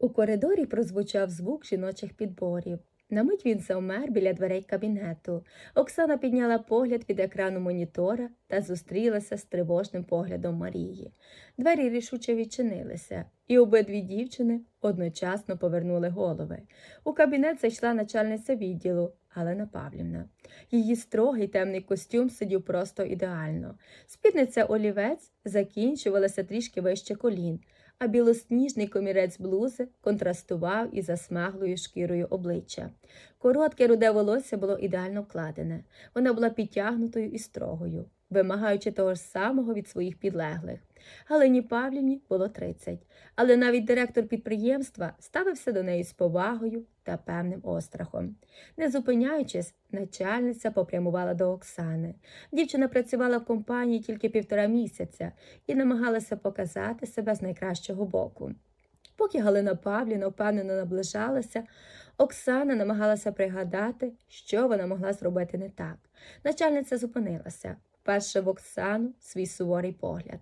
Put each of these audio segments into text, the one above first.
У коридорі прозвучав звук жіночих підборів. На мить він завмер біля дверей кабінету. Оксана підняла погляд від екрану монітора та зустрілася з тривожним поглядом Марії. Двері рішуче відчинилися, і обидві дівчини одночасно повернули голови. У кабінет зайшла начальниця відділу Галина Павлівна. Її строгий темний костюм сидів просто ідеально. Спідниця олівець закінчувалася трішки вище колін, а білосніжний комірець блузи контрастував із засмаглою шкірою обличчя. Коротке руде волосся було ідеально вкладене. Вона була підтягнутою і строгою, вимагаючи того ж самого від своїх підлеглих. Галині Павлівні було 30, але навіть директор підприємства ставився до неї з повагою та певним острахом. Не зупиняючись, начальниця попрямувала до Оксани. Дівчина працювала в компанії тільки півтора місяця і намагалася показати себе з найкращого боку. Поки Галина Павлівна впевнено наближалася, Оксана намагалася пригадати, що вона могла зробити не так. Начальниця зупинилася, вперше в Оксану свій суворий погляд.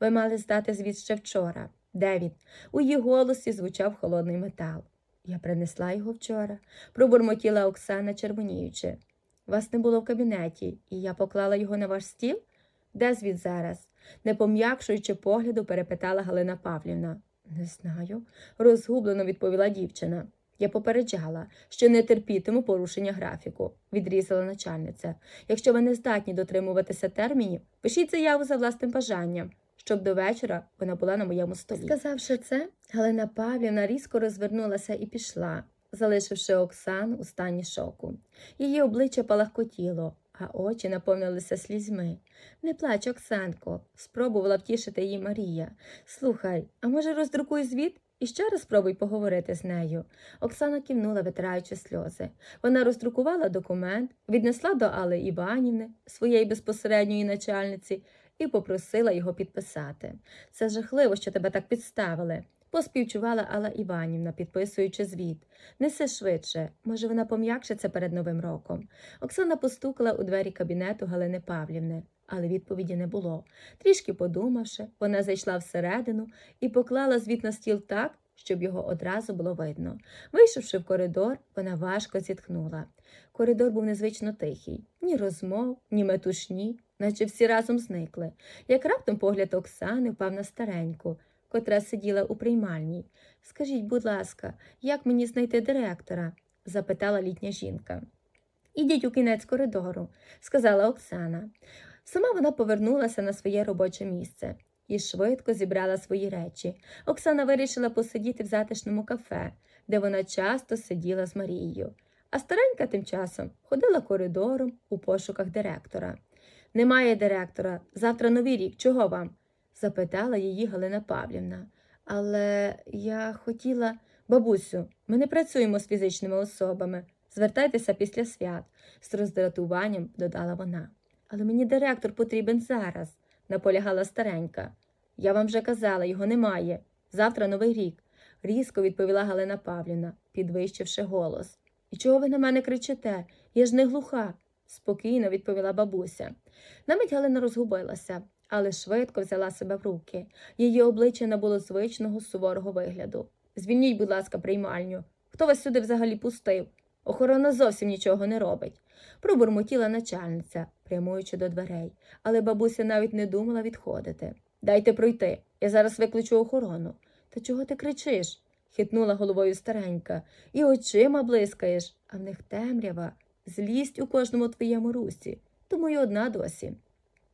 Ви мали здати звіт ще вчора. Де він? У її голосі звучав холодний метал. Я принесла його вчора, пробурмотіла Оксана, червоніючи. Вас не було в кабінеті, і я поклала його на ваш стіл? Де звіт зараз? не пом'якшуючи погляду, перепитала Галина Павлівна. Не знаю, розгублено відповіла дівчина. Я попереджала, що не терпітиму порушення графіку, відрізала начальниця. Якщо ви не здатні дотримуватися термінів, пишіть заяву за власним бажанням, щоб до вечора вона була на моєму столі. Сказавши це, Галина Павлівна різко розвернулася і пішла, залишивши Оксану у стані шоку. Її обличчя палахкотіло, а очі наповнилися слізьми. Не плач, Оксанко, спробувала втішити її Марія. Слухай, а може роздрукуй звіт і ще раз спробуй поговорити з нею. Оксана кивнула, витираючи сльози. Вона роздрукувала документ, віднесла до Алли Іванівни, своєї безпосередньої начальниці, і попросила його підписати. Це жахливо, що тебе так підставили. Поспівчувала Алла Іванівна, підписуючи звіт. Неси швидше, може, вона пом'якшиться перед Новим роком. Оксана постукала у двері кабінету Галини Павлівни, але відповіді не було. Трішки подумавши, вона зайшла всередину і поклала звіт на стіл так, щоб його одразу було видно. Вийшовши в коридор, вона важко зітхнула. Коридор був незвично тихий, ні розмов, ні метушні, наче всі разом зникли. Як раптом погляд Оксани впав на стареньку, котра сиділа у приймальній. Скажіть, будь ласка, як мені знайти директора? запитала літня жінка. Ідіть у кінець коридору, сказала Оксана. Сама вона повернулася на своє робоче місце і швидко зібрала свої речі. Оксана вирішила посидіти в затишному кафе, де вона часто сиділа з Марією. А старенька тим часом ходила коридором у пошуках директора. Немає директора, завтра новий рік, чого вам? запитала її Галина Павлівна. Але я хотіла, бабусю, ми не працюємо з фізичними особами. Звертайтеся після свят, з роздратуванням додала вона. Але мені директор потрібен зараз, наполягала старенька. Я вам вже казала, його немає. Завтра новий рік, різко відповіла Галина Павлівна, підвищивши голос. І чого ви на мене кричите? Я ж не глуха, спокійно відповіла бабуся. Намить Галина розгубилася, але швидко взяла себе в руки. Її обличчя набуло звичного суворого вигляду. Звільніть, будь ласка, приймальню. Хто вас сюди взагалі пустив? Охорона зовсім нічого не робить. Пробурмотіла начальниця, прямуючи до дверей, але бабуся навіть не думала відходити. Дайте пройти, я зараз викличу охорону. Та чого ти кричиш? хитнула головою старенька, і очима блискаєш, а в них темрява, злість у кожному твоєму русі, тому й одна досі.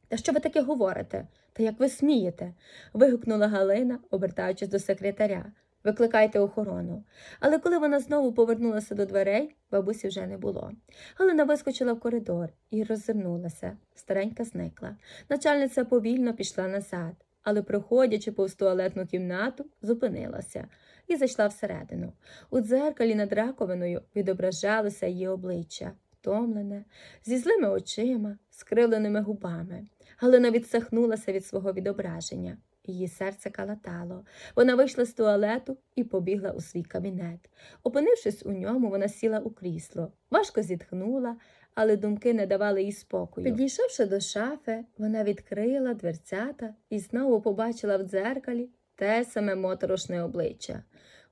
Та що ви таке говорите? Та як ви смієте? вигукнула Галина, обертаючись до секретаря. Викликайте охорону. Але коли вона знову повернулася до дверей, бабусі вже не було. Галина вискочила в коридор і роззирнулася. Старенька зникла. Начальниця повільно пішла назад, але, проходячи повз туалетну кімнату, зупинилася і зайшла всередину. У дзеркалі над раковиною відображалося її обличчя, втомлене, зі злими очима, скривленими губами. Галина відсахнулася від свого відображення. Її серце калатало. Вона вийшла з туалету і побігла у свій кабінет. Опинившись у ньому, вона сіла у крісло, важко зітхнула, але думки не давали їй спокою. Підійшовши до шафи, вона відкрила дверцята і знову побачила в дзеркалі те саме моторошне обличчя.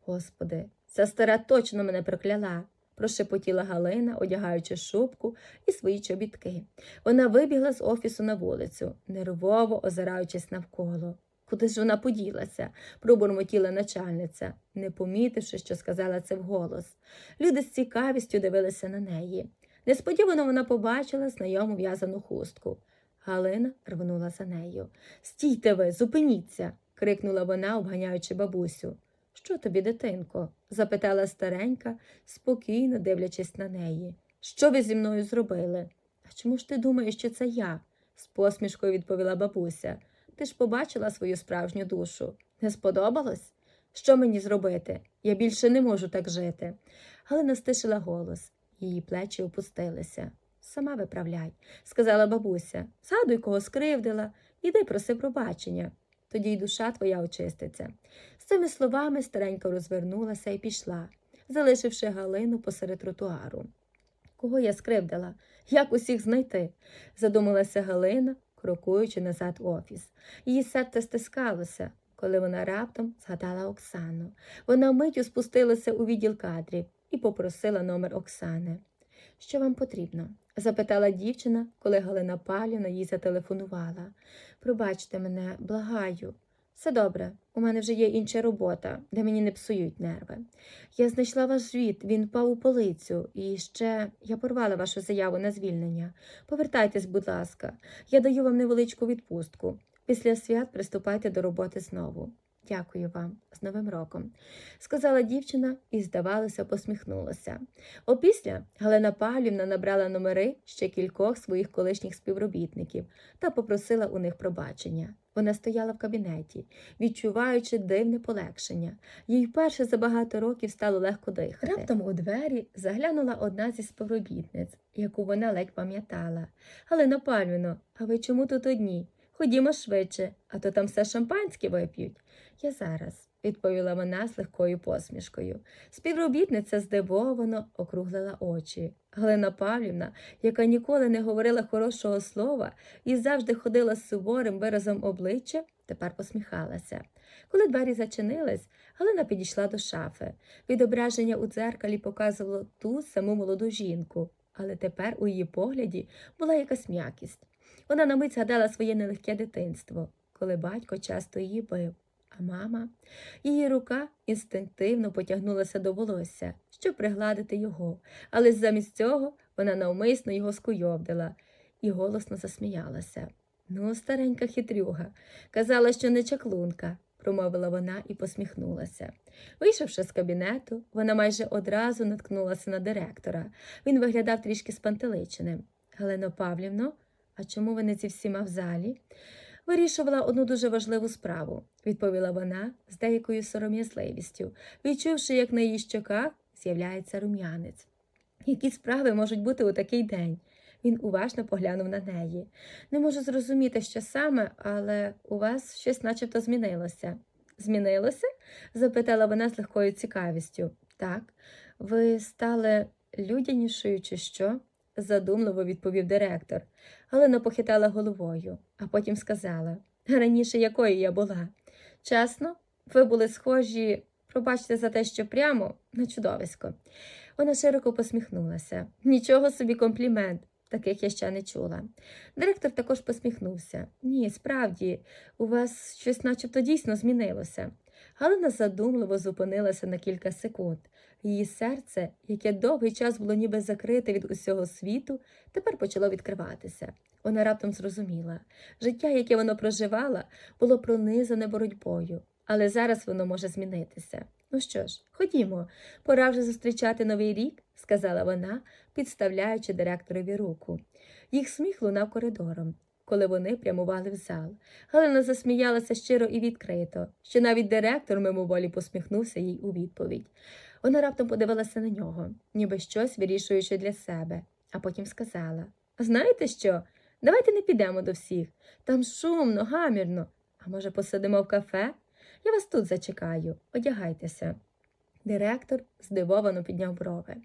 Господи, ця стара точно мене прокляла, прошепотіла Галина, одягаючи шубку і свої чобітки. Вона вибігла з офісу на вулицю, нервово озираючись навколо. Куди ж вона поділася? пробурмотіла начальниця, не помітивши, що сказала це вголос. Люди з цікавістю дивилися на неї. Несподівано вона побачила знайому в'язану хустку. Галина рвонула за нею. Стійте ви, зупиніться. крикнула вона, обганяючи бабусю. Що тобі, дитинко? запитала старенька, спокійно дивлячись на неї. Що ви зі мною зробили? А чому ж ти думаєш, що це я? з посмішкою відповіла бабуся. Ти ж побачила свою справжню душу. Не сподобалось? Що мені зробити? Я більше не можу так жити. Галина стишила голос, її плечі опустилися. Сама виправляй, сказала бабуся. Згадуй, кого скривдила, іди проси пробачення. Тоді й душа твоя очиститься. З цими словами старенька розвернулася і пішла, залишивши Галину посеред тротуару. Кого я скривдила? Як усіх знайти? задумалася Галина, крокуючи назад в офіс. Її серце стискалося, коли вона раптом згадала Оксану. Вона миттю спустилася у відділ кадрів і попросила номер Оксани. Що вам потрібно? запитала дівчина, коли Галина Павлівна їй зателефонувала. Пробачте мене, благаю. Все добре, у мене вже є інша робота, де мені не псують нерви. Я знайшла ваш звіт, він впав у полицю, і ще я порвала вашу заяву на звільнення. Повертайтесь, будь ласка, я даю вам невеличку відпустку. Після свят приступайте до роботи знову. Дякую вам, з Новим роком, сказала дівчина і, здавалося, посміхнулася. Опісля Галина Павлівна набрала номери ще кількох своїх колишніх співробітників та попросила у них пробачення. Вона стояла в кабінеті, відчуваючи дивне полегшення. Їй вперше за багато років стало легко дихати. Раптом у двері заглянула одна зі співробітниць, яку вона ледь пам'ятала. Галина Павлівно, а ви чому тут одні? Ходімо швидше, а то там все шампанське вип'ють. Я зараз, відповіла вона з легкою посмішкою. Співробітниця здивовано округлила очі. Галина Павлівна, яка ніколи не говорила хорошого слова і завжди ходила з суворим виразом обличчя, тепер посміхалася. Коли двері зачинились, Галина підійшла до шафи. Відображення у дзеркалі показувало ту саму молоду жінку, але тепер у її погляді була якась м'якість. Вона на мить згадала своє нелегке дитинство, коли батько часто її бив. А мама, її рука інстинктивно потягнулася до волосся, щоб пригладити його, але замість цього вона навмисно його скуйовдила і голосно засміялася. Ну, старенька хитрюга, казала, що не чаклунка, промовила вона і посміхнулася. Вийшовши з кабінету, вона майже одразу наткнулася на директора. Він виглядав трішки спантеличеним. Галино Павлівно, а чому ви не зі всіма в залі? Вирішувала одну дуже важливу справу, відповіла вона з деякою сором'язливістю, відчувши, як на її щоках з'являється рум'янець. Які справи можуть бути у такий день? Він уважно поглянув на неї. Не можу зрозуміти, що саме, але у вас щось начебто змінилося. Змінилося? запитала вона з легкою цікавістю. Так, ви стали людянішою, чи що? Задумливо відповів директор. Галина похитала головою, а потім сказала раніше якою я була. Чесно, ви були схожі, пробачте за те, що прямо на чудовисько. Вона широко посміхнулася. Нічого собі комплімент, таких я ще не чула. Директор також посміхнувся. Ні, справді, у вас щось начебто дійсно змінилося. Галина задумливо зупинилася на кілька секунд. Її серце, яке довгий час було ніби закрите від усього світу, тепер почало відкриватися. Вона раптом зрозуміла життя, яке воно проживала, було пронизане боротьбою, але зараз воно може змінитися. Ну що ж, ходімо, пора вже зустрічати новий рік, сказала вона, підставляючи директорові руку. Їх сміх лунав коридором, коли вони прямували в зал. Галина засміялася щиро і відкрито, що навіть директор мимоволі посміхнувся їй у відповідь. Вона раптом подивилася на нього, ніби щось вирішуючи для себе, а потім сказала Знаєте що? Давайте не підемо до всіх. Там шумно, гамірно. А може, посидимо в кафе? Я вас тут зачекаю, одягайтеся. Директор здивовано підняв брови.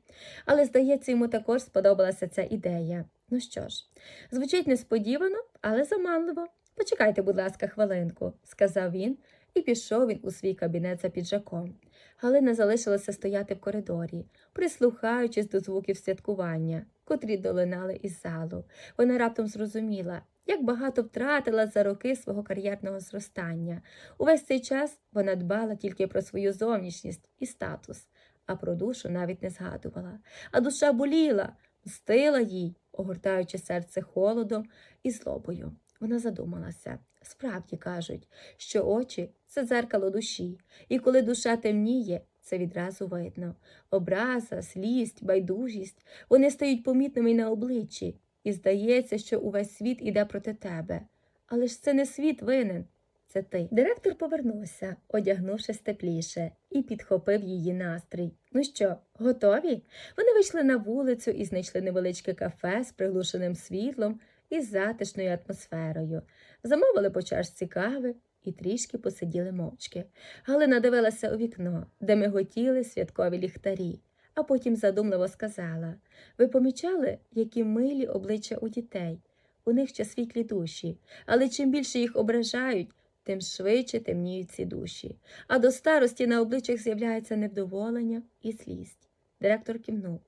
Але, здається, йому також сподобалася ця ідея. Ну що ж, звучить несподівано, але заманливо. Почекайте, будь ласка, хвилинку, сказав він І пішов він у свій кабінет за піджаком. Галина залишилася стояти в коридорі, прислухаючись до звуків святкування, котрі долинали із залу. Вона раптом зрозуміла, як багато втратила за роки свого кар'єрного зростання. Увесь цей час вона дбала тільки про свою зовнішність і статус, а про душу навіть не згадувала. А душа боліла, мстила їй, огортаючи серце холодом і злобою. Вона задумалася. Справді кажуть, що очі це дзеркало душі, і коли душа темніє, це відразу видно. Образа, злість, байдужість вони стають помітними й на обличчі, і здається, що увесь світ іде проти тебе. Але ж це не світ винен, це ти. Директор повернувся, одягнувшись тепліше, і підхопив її настрій. Ну що, готові? Вони вийшли на вулицю і знайшли невеличке кафе з приглушеним світлом і затишною атмосферою. Замовили по чашці кави і трішки посиділи мовчки. Галина дивилася у вікно, де миготіли святкові ліхтарі, а потім задумливо сказала Ви помічали, які милі обличчя у дітей? У них ще світлі душі, але чим більше їх ображають, тим швидше темніють ці душі. А до старості на обличчях з'являється невдоволення і злість. Директор кивнув.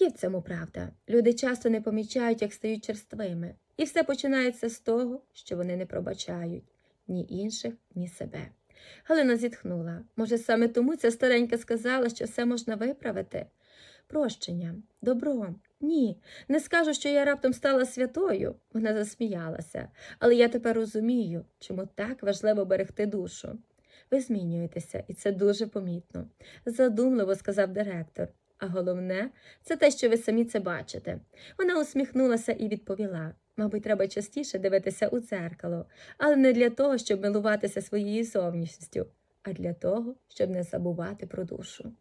Є в цьому правда. Люди часто не помічають, як стають черствими, і все починається з того, що вони не пробачають ні інших, ні себе. Галина зітхнула. Може, саме тому ця старенька сказала, що все можна виправити? Прощення, добром. Ні, не скажу, що я раптом стала святою. Вона засміялася, але я тепер розумію, чому так важливо берегти душу. Ви змінюєтеся, і це дуже помітно, задумливо сказав директор. А головне, це те, що ви самі це бачите. Вона усміхнулася і відповіла. Мабуть, треба частіше дивитися у дзеркало, але не для того, щоб милуватися своєю зовнішністю, а для того, щоб не забувати про душу.